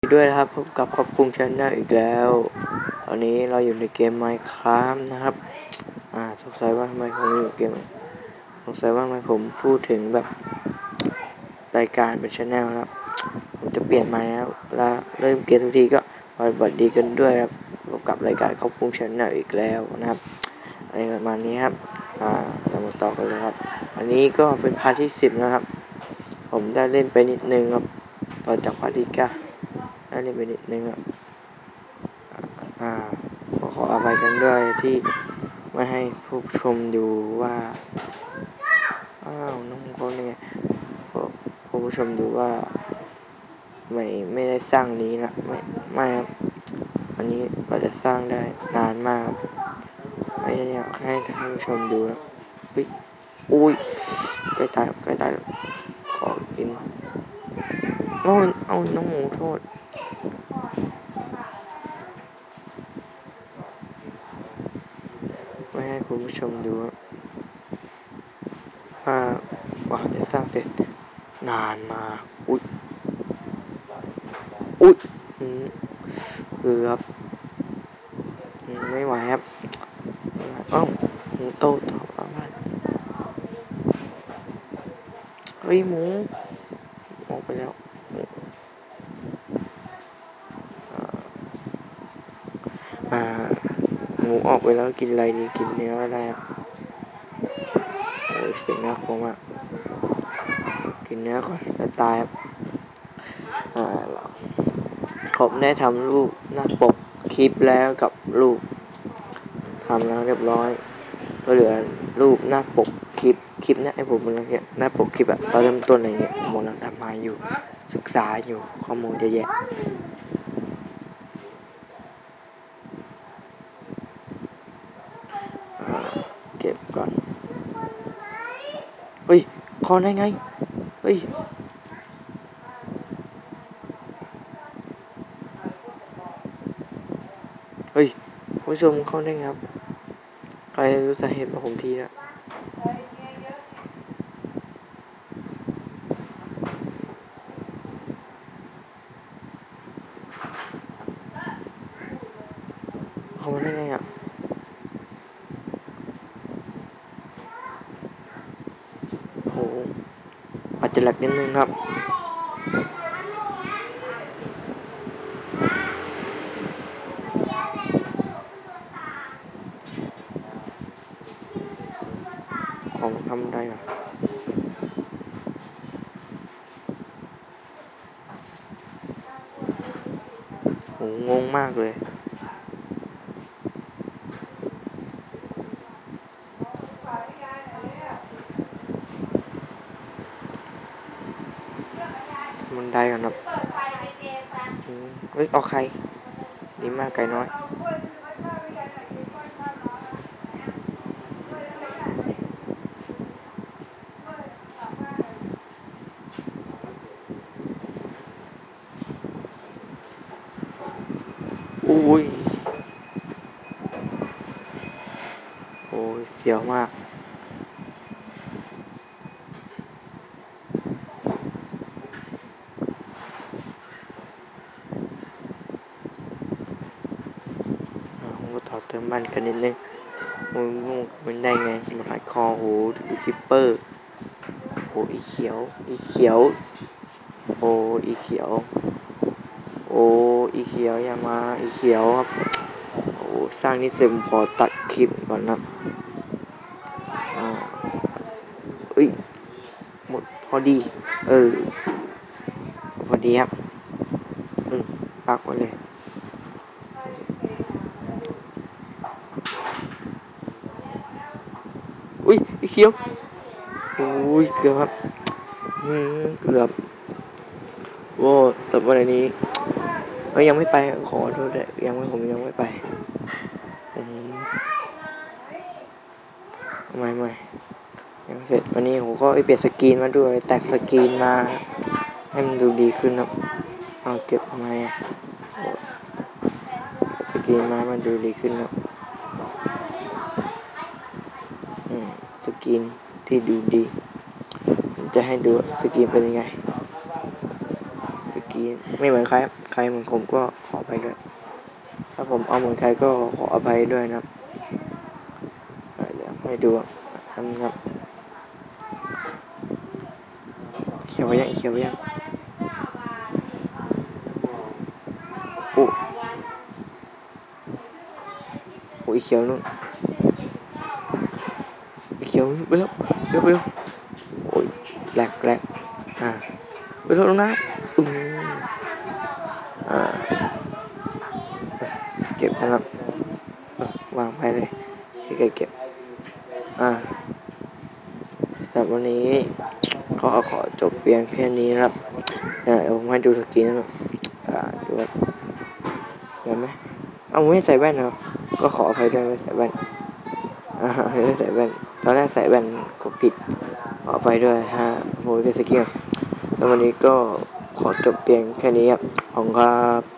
ดีด้วยนะครับพบกับขอบคุงชแนลอีกแล้ว ตอนนี้เราอยู่ในเกม Minecraft นะครับ อ่าสงสัยว่าทำไมผมอยู่เกมสงสัยว่าทำไมผมพูดถึงแบบรายการเป็นชแนลครับ ผมจะเปลี่ยนม่แล้วแล้วเริ่มเกมทุกทีก็สวัสดีกันด้วยครับพบกับรายการขอบคุงชแนลอีกแล้วนะครับอะไรประมาณนี้ครับ อ่าเรามาต่อกันเลยครับ อันนี้ก็เป็นพาร์ทที่สิบนะครับ ผมได้เล่นไปนิดนึงครับต่อจากพาร์ทที่เก้า ได้เล่นไปนิดนึงอะอ่าขออภัยกันด้วยที่ไม่ให้ผู้ชมดูว่า อ้าวน้องเขาเนี่ยผู้ชมดูว่าไม่ไม่ได้สร้างนี้นะไม่ไม่ครับอันนี้ก็จะสร้างได้นานมากไม่อยากให้ท่านผู้ชมดูนะเฮ้ยอุ้ยใกล้ตายใกล้ตายขอกินโอ้เอาน้องหมูโทษ ไม่ให้คุณ ผู้ชมดูว่ากว่าจะสร้างเสร็จนานมาอุ๊ยอุ๊ยเกือบไม่ไหวครับอ้าหมูโตต่อบ้านเฮ้ยหมูออกไปแล้วหมูอ่า มูออกไปแล้วกินอะไรดีกินเนื้ออะไรครับโอ้ยเสียงน่ากลัวมากกินเนื้อก่อนแล้วตายครับอ่าผมได้ทำรูปหน้าปกคลิปแล้วกับรูปทำแล้วเรียบร้อย ก็เหลือรูปหน้าปกคลิปคลิปนี้ไอ้ผมมันเนี่ยหน้าปกคลิปอะตอนเริ่มต้นอะไรเงี้ยผมกำลังทำมาอยู่ศึกษาอยู่ข้อมูลเยอะแยะ อ่าเก็บก่อนเฮ้ยคอนได้ไงเฮ้ยเฮ้ยผู้ชมเข้าได้ไงครับ ใครรู้สาเหตุบอกผมทีนะเข้ามาได้ไงอะ โอ้โหอาจจะหลกนิดนึงครับของทำได้อะโหงงมากเลย ได้กันครับเฮ้ยเอาใคร ดีมากไก่น้อยอุ้ยโอ้ยเสียวมาก อ่าผมก็ต่ อเติมบ้านกันนิดนึงมึงมึงมันได้ไงมันหายคอโหดูคิปเปอร์โหอีเขียว อีเขียวโอ้อีเขียว โอ้อีเขียวอย่ามาอีเขียวครับโอ้สร้างนิดเสร็จผมขอตัดคลิปก่อนนะอ่าเอ้ยหมดพอดี เออ พอดีครับ อืมปักไว้เลย อุ้ยอีเขียวอุ้ยเกือบครับอืมเกือบโว้สำหรับวันนี้เอ้ยยังไม่ไปขอโทษด้วยยังไม่ผมยังไม่ไปอืมไม่ไม่ยังเสร็จวันนี้ผมก็ไปเปลี่ยนสกรีนมาด้วยแตกสกรีนมาให้มันดูดีขึ้นครับเอาเก็บทำไมอะสกรีนมามันดูดีขึ้นครับ อืม สกินที่ดูดี ผมจะให้ดูสกินเป็นยังไง สกินไม่เหมือนใคร ใครเหมือนผมก็ขออภัยด้วย ถ้าผมเอาเหมือนใครก็ขออภัยด้วยนะครับเดี๋ยวให้ดูอันนะครับ เขียวไว้ยังเขียวไว้ยังโอ้โอ้เขียวนู่น ขียวไปแล้วเร็วไปเร็วโอ้ยแหลกแหลกอ่าไปแล้วนะอืมอ่าเก็บนะครับวางไปเลยที่เก็บเก็บอ่าสำหรับวันนี้ก็ขอจบเพียงแค่นี้ครับอ่าเดี๋ยวผมให้ดูสกรีนนะครับอ่าดูว่าเห็นไหมเอาไม่ใส่แว่นนะครับก็ขออภัยด้วยไม่ใส่แว่น อ่าไม่ใส่แว่น ตอนแรกใส่แว่นก็ผิดขออกไปด้วยฮะโมเดลสกิลแล้ววันนี้ก็ขอจบเพียงแค่นี้ครับ ขอบคุณครับ